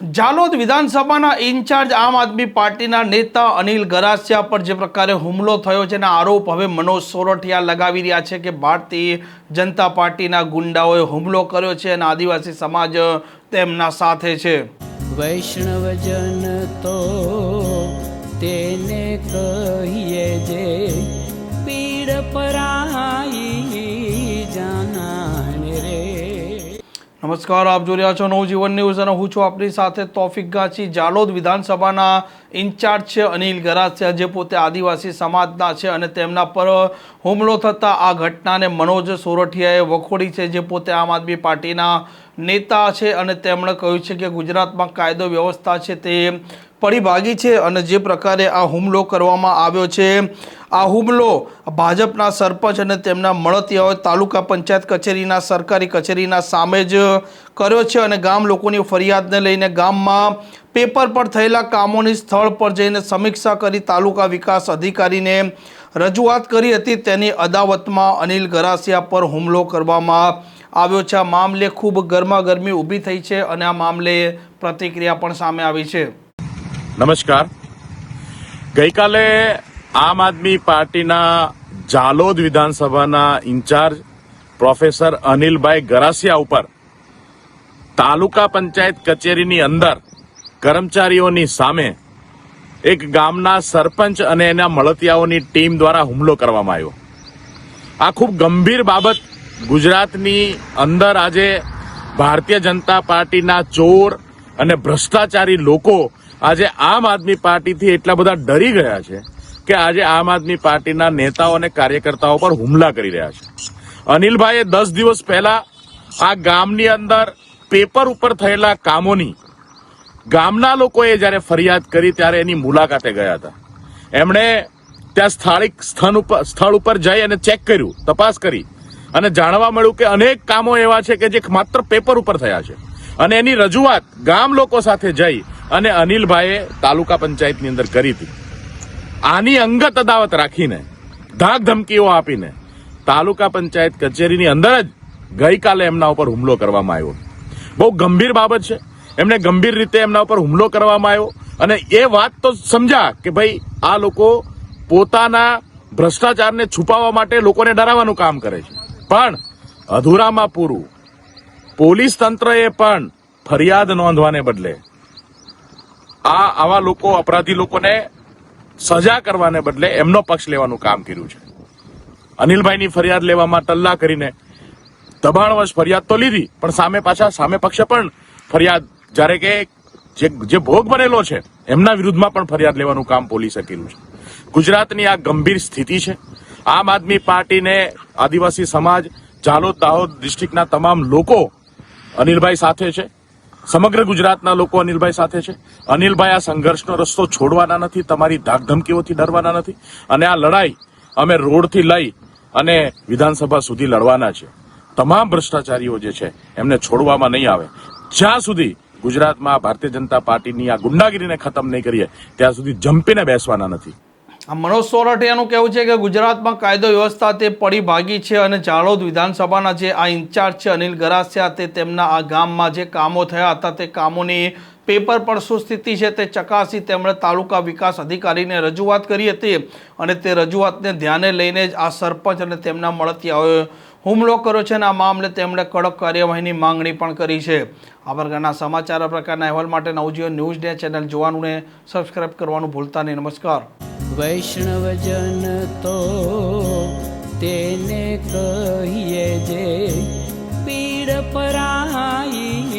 જાલોદ વિધાનસભાના ઇન્ચાર્જ આમ આદમી પાર્ટીના નેતા અનિલ ગરાસિયા પર જે પ્રકારે હુમલો થયો છે એના આરોપ હવે મનોજ સોરઠિયા લગાવી રહ્યા છે કે ભારતીય જનતા પાર્ટીના ગુંડાઓએ હુમલો કર્યો છે અને આદિવાસી સમાજ તેમના સાથે છે. વૈષ્ણવજન તો તેને કહીએ જે પીડ પરાઈ નમસ્કાર, આપ જોઈ રહ્યા છો નવજીવન ન્યૂઝ અને હું છું આપણી સાથે તોફિક ગાંચી. જાલોદ વિધાનસભાના ઇન્ચાર્જ છે અનિલ ગરાસિયા જે પોતે આદિવાસી સમાજના છે અને તેમના પર હુમલો થતા આ ઘટનાને મનોજ સોરઠિયાએ વખોડી છે, જે પોતે આમ આદમી પાર્ટીના નેતા છે અને તેમણે કહ્યું છે કે ગુજરાતમાં કાયદો વ્યવસ્થા છે તે પડી ભાગી છે અને જે પ્રકારે આ હુમલો કરવામાં આવ્યો છે, આ હુમલો ભાજપના સરપંચ અને તેમના મળતિયાઓ તાલુકા પંચાયત કચેરીના, સરકારી કચેરીના સામે જ કર્યો છે અને ગામ લોકોની ફરિયાદને લઈને ગામમાં પેપર પર થયેલા કામોની સ્થળ પર જઈને સમીક્ષા કરી તાલુકા વિકાસ અધિકારીને રજૂઆત કરી હતી. તેની અદાવતમાં અનિલ ગરાસિયા પર હુમલો કરવામાં આવ્યો છે. આ મામલે ખૂબ ગરમાગરમી ઊભી થઈ છે અને આ મામલે પ્રતિક્રિયા પણ સામે આવી છે. નમસ્કાર. ગઈકાલે આમ આદમી પાર્ટીના જાલોદ વિધાનસભાના ઇન્ચાર્જ પ્રોફેસર અનિલભાઈ ગરાસિયા ઉપર તાલુકા પંચાયત કચેરીની અંદર કર્મચારીઓની સામે એક ગામના સરપંચ અને એના મળતિયાઓની ટીમ દ્વારા હુમલો કરવામાં આવ્યો. આ ખૂબ ગંભીર બાબત ગુજરાતની અંદર આજે ભારતીય જનતા પાર્ટીના ચોર અને ભ્રષ્ટાચારી લોકો આજે આમ આદમી પાર્ટીથી એટલા બધા ડરી ગયા છે કે આજે આમ આદમી પાર્ટીના નેતાઓ અને કાર્યકર્તાઓ પર હુમલા કરી રહ્યા છે. અનિલભાઈએ દસ દિવસ પહેલા આ ગામની અંદર પેપર ઉપર થયેલા કામોની ગામના લોકોએ જ્યારે ફરિયાદ કરી ત્યારે એની મુલાકાતે ગયા હતા. એમણે ત્યાં સ્થાનિક સ્થળ ઉપર સ્થળ ઉપર જઈ અને ચેક કર્યું, તપાસ કરી અને જાણવા મળ્યું કે અનેક કામો એવા છે કે જે માત્ર પેપર ઉપર થયા છે. અને એની રજૂઆત ગામ લોકો સાથે જઈ અને અનિલભાઈએ તાલુકા પંચાયતની અંદર કરી હતી. આની અંગત અદાવત રાખીને, ધાક ધમકીઓ આપીને, તાલુકા પંચાયત કચેરીની અંદર જ ગઈકાલે એમના ઉપર હુમલો કરવામાં આવ્યો. બહુ ગંભીર બાબત છે. એમને ગંભીર રીતે એમના ઉપર હુમલો કરવામાં આવ્યો અને એ વાત તો સમજા કે ભાઈ, આ લોકો પોતાના ભ્રષ્ટાચારને છુપાવવા માટે લોકોને ડરાવવાનું કામ કરે છે. પણ અધૂરામાં પૂરું. પોલીસ તંત્રએ પણ ફરિયાદ નોંધવાને બદલે આ આવા લોકો, અપરાધી લોકોને સજા કરવાને બદલે એમનો પક્ષ લેવાનું કામ કર્યું છે. અનિલભાઈની ફરિયાદ લેવામાં ટલ્લા કરીને દબાણવશ ફરિયાદ તો લીધી, પણ સામે પાછા સામે પક્ષે પણ ફરિયાદ, જ્યારે કે જે જે ભોગ બનેલો છે, એમના વિરુદ્ધમાં પણ ફરિયાદ લેવાનું કામ પોલીસે કર્યું છે. ગુજરાતની આ ગંભીર સ્થિતિ છે. આમ આદમી પાર્ટીને આદિવાસી સમાજ ઝાલોદ દાહોદ ડિસ્ટ્રિક્ટના તમામ લોકો અનિલભાઈ સાથે છે. સમગ્ર ગુજરાતના લોકો અનિલભાઈ સાથે છે. અનિલભાઈ, આ સંઘર્ષનો રસ્તો છોડવાના નથી, તમારી ધાકધમકીઓથી ડરવાના નથી અને આ લડાઈ અમે રોડથી લઈ અને વિધાનસભા સુધી લડવાના છે. તમામ ભ્રષ્ટાચારીઓ જે છે, એમને છોડવામાં નહીં આવે. જ્યાં સુધી ગુજરાતમાં ભારતીય જનતા પાર્ટીની આ ગુંડાગીરીને ખતમ નહીં કરીએ, ત્યાં સુધી જંપીને બેસવાના નથી. મનોજ સોરઠિયાનું કહેવું છે કે ગુજરાતમાં કાયદો વ્યવસ્થા તે પડી ભાગી છે અને જાલોદ વિધાનસભાના જે આ ઇન્ચાર્જ છે અનિલ ગરાસિયા તે તેમના આ ગામમાં જે કામો થયા હતા તે કામોની પેપર પર શું સ્થિતિ છે તે ચકાસી તેમણે તાલુકા વિકાસ અધિકારીને રજૂઆત કરી હતી અને તે રજૂઆતને ધ્યાને લઈને જ આ સરપંચ અને તેમના મળતિયાઓએ હુમલો કર્યો છે અને આ મામલે તેમણે કડક કાર્યવાહીની માંગણી પણ કરી છે. આ પ્રકારના સમાચાર પ્રકારના અહેવાલ માટે નવજીવન ન્યૂઝ ડે ચેનલ જોવાનું ને સબસ્ક્રાઇબ કરવાનું ભૂલતા નહીં. નમસ્કાર. વૈષ્ણવજન તો તેને કહીએ જે પીડ પરાઈ